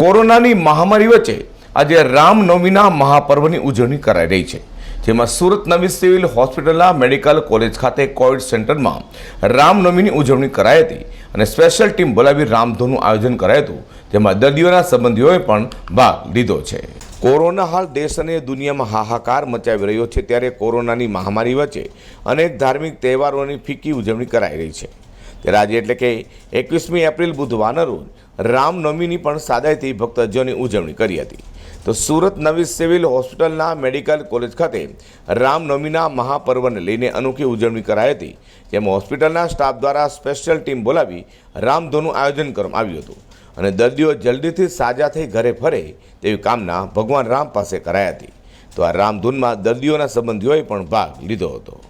કોરોનાની મહામારી વચ્ચે આજે રામનવમીના મહાપર્વની ઉજવણી કરાઈ રહી છે, જેમાં સુરત નવી સિવિલ હોસ્પિટલના મેડિકલ કોલેજ ખાતે કોવિડ સેન્ટરમાં રામનવમીની ઉજવણી કરાઈ હતી અને સ્પેશિયલ ટીમ બોલાવી રામધૂનનું આયોજન કરાયું હતું, જેમાં દર્દીઓના સંબંધીઓએ પણ ભાગ લીધો છે. કોરોના હાલ દેશ અને દુનિયામાં હાહાકાર મચાવી રહ્યો છે, ત્યારે કોરોનાની મહામારી વચ્ચે અનેક ધાર્મિક તહેવારોની ફીકી ઉજવણી કરાઈ રહી છે. ત્યારે આજે એટલે કે એકવીસમી એપ્રિલ બુધવારના રોજ રામનવમીની પણ સાદાઈથી ભક્તજનોની ઉજવણી કરી હતી. તો સુરત નવી સિવિલ હોસ્પિટલના મેડિકલ કોલેજ ખાતે રામનવમીના મહાપર્વને લઈને અનોખી ઉજવણી કરાઈ હતી, જેમાં હોસ્પિટલના સ્ટાફ દ્વારા સ્પેશિયલ ટીમ બોલાવી રામધોનું આયોજન કરવામાં આવ્યું હતું અને દર્દીઓ જલ્દીથી સાજા થઈ ઘરે ફરે તેવી કામના ભગવાન રામ પાસે કરાઈ હતી. તો આ રામધૂનમાં દર્દીઓના સંબંધીઓએ પણ ભાગ લીધો હતો.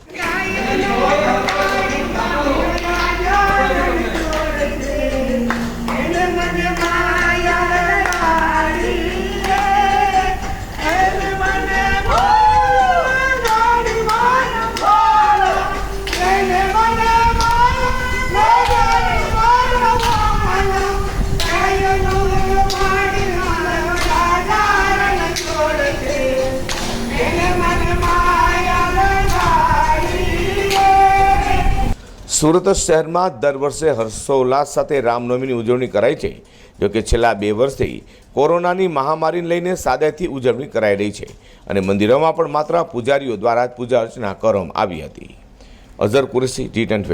સુરત શહેરમાં દર વર્ષે હર્ષોલ્લાસ સાથે રામનવમીની ઉજવણી કરાય છે. જોકે છેલ્લા બે વર્ષથી કોરોનાની મહામારીને લઈને સાદાઈથી ઉજવણી કરાઈ રહી છે અને મંદિરોમાં પણ માત્ર પૂજારીઓ દ્વારા પૂજા અર્ચના કરવામાં આવી હતી. Azhar Qureshi T twenty